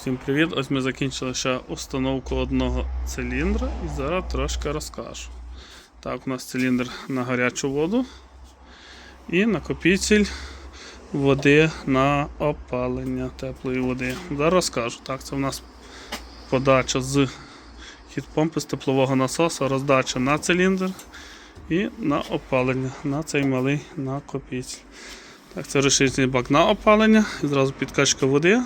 Всім привіт! Ось ми закінчили ще установку одного циліндра і зараз трошки розкажу. Так, у нас циліндр на гарячу воду і накопитель води на опалення теплої води. Зараз розкажу. Так, це у нас подача з хід-помпи з теплового насосу, роздача на циліндр і на опалення на цей малий накопитель. Так, це решительний бак на опалення, і зразу підкачка води.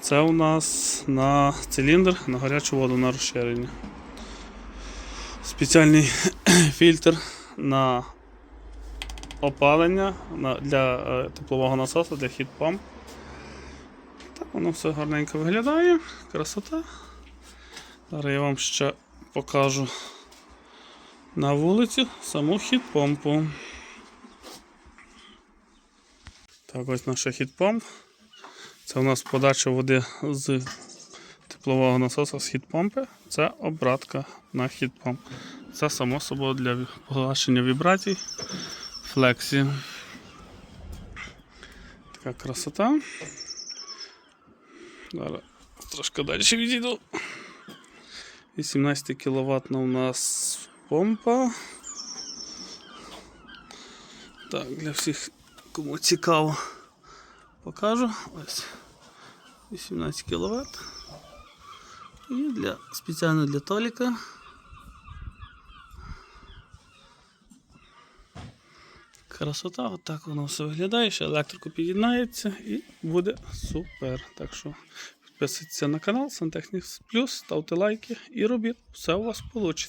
Це у нас на циліндр на гарячу воду на розширення. Спеціальний фільтр на опалення для е, теплового насосу, для хід-помп. Так, воно все гарненько виглядає. Красота. Зараз я вам ще покажу на вулиці саму хід-помпу. Так, ось наша хід-помп. Це у нас подача води з теплового насоса з хід-помпи. Це обратка на хід-помп. Це само собою для погашення вібрацій флексі. Така красота. Зараз трошки далі відійду. 18 кВт у нас помпа. Так, для всіх, кому цікаво, покажу. Ось. 18 кВт. І для, спеціально для Толіка. Красота, отак воно все виглядає, ще електрику під'єднається і буде супер. Так що підписуйтесь на канал Сантехнікс Плюс, ставте лайки і робіть, все у вас вийде.